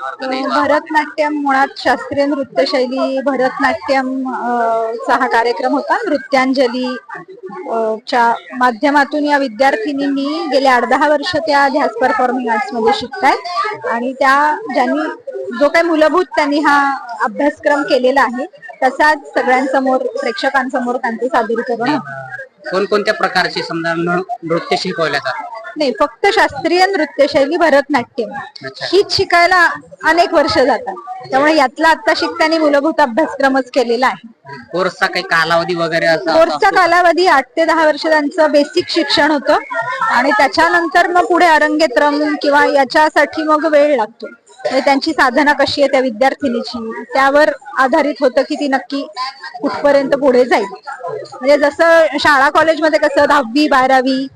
भरतनाट्यम मुळात शास्त्रीय नृत्यशैली भरतनाट्यम चा हा कार्यक्रम होता. नृत्यांजली च्या माध्यमातून या विद्यार्थिनींनी गेले आठ दहा वर्ष त्या ध्यास परफॉर्मिंग आर्ट्समध्ये शिकतायत आणि त्या ज्यांनी जो काही मूलभूत त्यांनी हा अभ्यासक्रम केलेला आहे तसाच सगळ्यांसमोर प्रेक्षकांसमोर त्यांचे सादरीकरण. कोणकोणत्या प्रकारचे समजा नृत्य शिकवल्या जातात? नाही फक्त शास्त्रीय नृत्यशैली भरतनाट्यम. हीच शिकायला अनेक वर्ष जातात. त्यामुळे यातला आता शिकताना मूलभूत अभ्यासक्रमच केलेला आहे. कोर्सचा काही कालावधी वगैरे असा कोर्सचा कालावधी आठ ते दहा वर्ष त्यांचं बेसिक शिक्षण होतं. आणि त्याच्यानंतर मग पुढे अरंगेत्रम किंवा याच्यासाठी मग वेळ लागतो. म्हणजे त्यांची साधना कशी आहे त्या विद्यार्थिनीची त्यावर आधारित होतं की ती नक्की कुठपर्यंत पुढे जाईल. म्हणजे जसं शाळा कॉलेजमध्ये कसं दहावी बारावी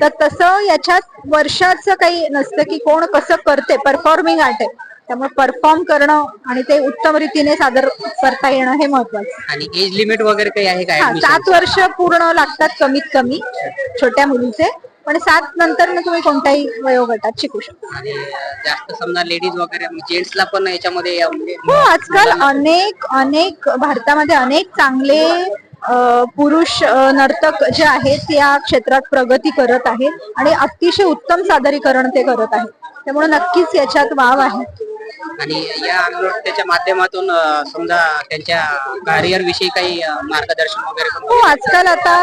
तर तसं याच्यात वर्षाचं काही नसतं की कोण कसं करते परफॉर्मिंग आर्ट आहे. त्यामुळे परफॉर्म करणं आणि ते उत्तम रीतीने सादर करता येणं हे महत्वाचं. आणि एज लिमिट वगैरे काही आहे का हा? सात वर्ष पूर्ण लागतात कमीत कमी छोट्या मुलीचे. पण सात नंतर मग तुम्ही कोणत्याही वयोगटात शिकू शकता. आणि जास्त समजा लेडीज वगैरे जेंट्सला पण याच्यामध्ये या म्हणजे हो आजकाल अनेक अनेक भारतामध्ये अनेक चांगले पुरुष नर्तक जे आहेत या क्षेत्रात प्रगती करत आहेत आणि अतिशय उत्तम सादरीकरण ते करत आहेत. त्यामुळे नक्कीच याच्यात वाव आहे. आणि या नृत्याच्या माध्यमातून समजा त्यांच्या करिअर विषयी काही मार्गदर्शन वगैरे हो आजकाल आता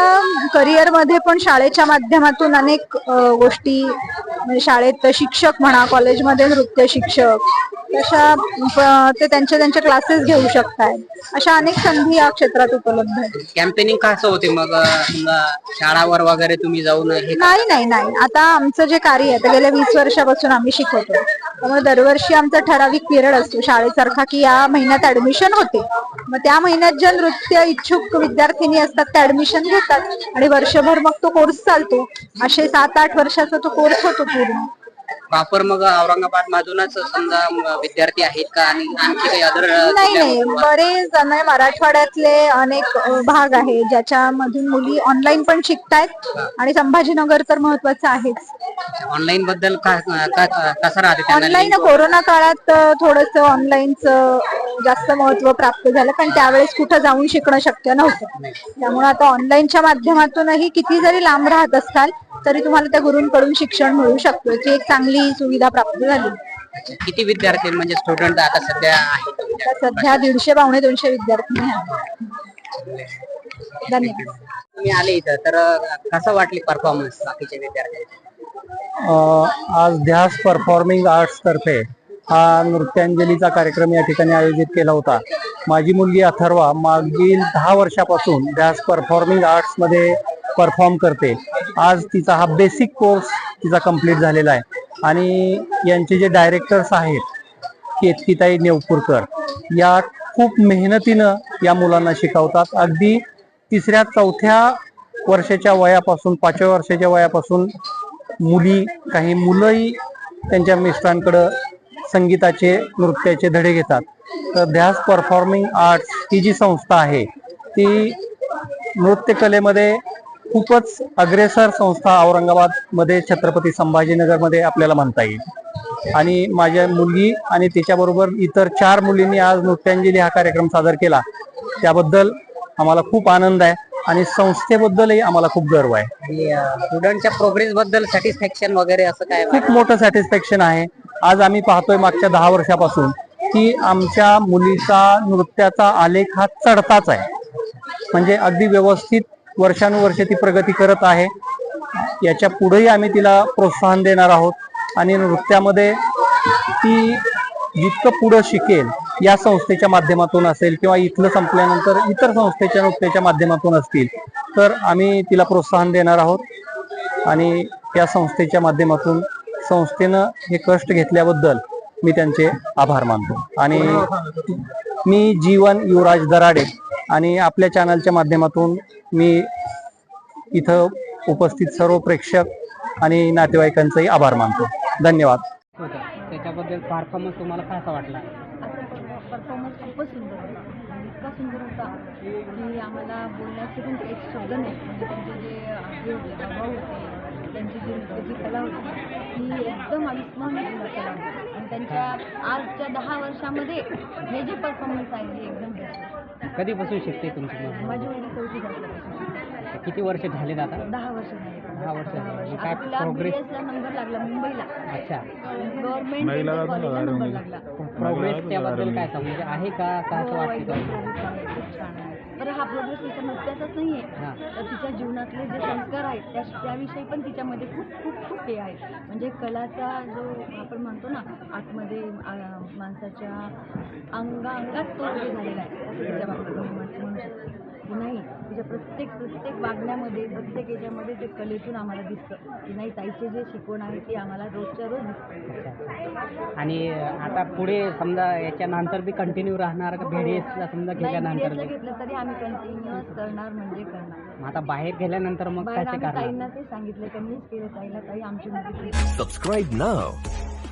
करिअरमध्ये पण शाळेच्या माध्यमातून अनेक गोष्टी म्हणजे शाळेत शिक्षक म्हणा कॉलेजमध्ये नृत्य शिक्षक तशा ते त्यांचे त्यांचे क्लासेस घेऊ शकतात अशा अनेक संधी या क्षेत्रात उपलब्ध आहेत. कॅम्पेनिंग कसं होते मग समजा शाळावर वगैरे तुम्ही जाऊन हे नाही नाही नाही. आता आमचं जे कार्य आहे ते गेल्या वीस वर्षापासून आम्ही शिकवतो त्यामुळे दरवर्षी आमचा ठराविक पिरियड असतो शाळेसारखा की या महिन्यात ऍडमिशन होते. मग त्या महिन्यात ज्या नृत्य इच्छुक विद्यार्थिनी असतात त्या ऍडमिशन घेतात. आणि वर्षभर मग तो कोर्स चालतो. असे सात आठ वर्षाचा तो कोर्स होतो पूर्ण. प्रॉपर मग औरंगाबाद मधूनच समजा विद्यार्थी आहेत का? आणि आणखी काही अदर नाही नाही. बरेच जण मराठवाड्यातले अनेक भाग आहे ज्याच्यामधून मुली ऑनलाईन पण शिकतायत आणि संभाजीनगर तर महत्वाचं आहेच. ऑनलाईन बद्दल का- का- कसं राहते त्यांना? ऑनलाईन कोरोना काळात थोडस ऑनलाईनचं जास्त महत्त्व प्राप्त झालं. पण त्यावेळेस कुठं जाऊन शिकणं शक्य नव्हतं. त्यामुळे आता ऑनलाईनच्या माध्यमातूनही किती जरी लांब राहत असाल तरी तुम्हाला त्या गुरूंकडून शिक्षण मिळू शकतं ची एक चांगली सुविधा प्राप्त झाली. किती विद्यार्थी म्हणजे स्टुडंट आता सध्या आहेत आता सध्या दीडशे पावणे दोनशे विद्यार्थी आहेत. धन्यवाद. तुम्ही आले इथं तर कसं वाटली परफॉर्मन्स बाकीचे विद्यार्थी? अ, आज ध्यास परफॉर्मिंग आर्ट्स तर्फे हा नृत्यांजलीचा कार्यक्रम या ठिकाणी आयोजित केला होता. माझी मुलगी अथर्वा मागील दहा वर्षापासून ध्यास परफॉर्मिंग आर्ट्समध्ये परफॉर्म करते. आज तिचा हा बेसिक कोर्स तिचा कंप्लीट झालेला आहे. आणि यांचे जे डायरेक्टर्स आहेत केतकीताई नेवपूरकर या खूप मेहनतीनं या मुलांना शिकवतात. अगदी तिसऱ्या चौथ्या वर्षाच्या वयापासून पाचव्या वर्षाच्या वयापासून मुली काही मुलंही त्यांच्या मिस्टरांकडं संगीताचे नृत्याचे धडे घेतात. तर ध्यास परफॉर्मिंग आर्ट्स ही जी संस्था आहे ती नृत्यकलेमध्ये खूपच अग्रेसर संस्था औरंगाबादमध्ये छत्रपती संभाजीनगरमध्ये आपल्याला म्हणता येईल. आणि माझ्या मुलगी आणि तिच्याबरोबर इतर चार मुलींनी आज नृत्यांजली हा कार्यक्रम सादर केला. त्याबद्दल आम्हाला खूप आनंद आहे आणि संस्थेबद्दलही आम्हाला खूप गर्व आहे. आणि स्टुडंटच्या प्रोग्रेस बद्दल सॅटिस्फॅक्शन वगैरे असं काय खूप मोठं सॅटिस्फॅक्शन आहे. आज आम्ही पाहतोय मागच्या दहा वर्षापासून की आमच्या मुलीचा नृत्याचा आलेख हा चढताच आहे. म्हणजे अगदी व्यवस्थित वर्षानुवर्ष ती प्रगती करत आहे. याच्या पुढेही आम्ही तिला प्रोत्साहन देणार आहोत आणि नृत्यामध्ये ती जितकं पुढं शिकेल या संस्थेच्या माध्यमातून असेल किंवा इथलं संपल्यानंतर इतर संस्थेच्या नृत्याच्या माध्यमातून असतील तर आम्ही तिला प्रोत्साहन देणार आहोत. आणि या संस्थेच्या माध्यमातून संस्थेनं हे कष्ट घेतल्याबद्दल मी त्यांचे आभार मानतो. आणि मी जीवन युवराज दराडे आणि आपल्या चॅनलच्या माध्यमातून मी इथं उपस्थित सर्व प्रेक्षक आणि नातेवाईकांचाही आभार मानतो. धन्यवाद. त्याच्याबद्दल परफॉर्मन्स तुम्हाला कसा वाटला? परफॉर्मन्स खूपच सुंदर होता. आणि इतका सुंदर होता की आम्हाला बोलण्याचे पण एक शब्द नाही. म्हणजे त्यांचे जे हे होते त्यांची जी नृत्याची कला होती ती एकदम अविस्मरणीय कला होती आणि आणि त्यांच्या आजच्या दहा वर्षामध्ये हे जे परफॉर्मन्स आहे हे एकदम बेस्ट कधीपासून शिकते तुमची मुलगी? माझी मुलगी चौथी असल्यापासून किती वर्ष झाले आता दहा वर्ष झाली. दहा वर्ष झाली. काय तिला? BS ला नंबर लागला मुंबईला. अच्छा. गव्हर्नमेंट कॉलेजला नंबर लागला. प्रोग्रेस त्याबद्दल काय सांगू? म्हणजे आहे का? का असं हो, वाटतं? खूप छान आहे. बरं हा प्रोग्रेस तिच्या नृत्याचाच नाही हा. आहे तर तिच्या जीवनातले जे संस्कार आहेत त्या त्याविषयी पण तिच्यामध्ये खूप खूप खूप हे आहे. म्हणजे कलाचा जो आपण म्हणतो ना आतमध्ये माणसाच्या अंगा अंगात तो झालेला आहे. असं तिच्या बाबतीत म्हणू शकते. की नाही तिच्या प्रत्येक प्रत्येक वागण्यामध्ये प्रत्येक याच्यामध्ये ते कलेतून आम्हाला दिसतं की नाही ताईचे जे शिकवण आहे ते आम्हाला रोजच्या रोज दिसतं. आणि आता पुढे समजा याच्यानंतर बी कंटिन्यू राहणार का भेडेसला समजा गेल्यानंतर बी? घेतलं तरी आम्ही कंटिन्युअस करणार म्हणजे करणार आता बाहेर गेल्यानंतर मग कसे ताईंना ते सांगितलं त्यांनीच केलं ताईला ताई आमची मुलगी Subscribe now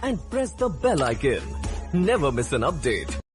and press the bell icon. Never miss an update.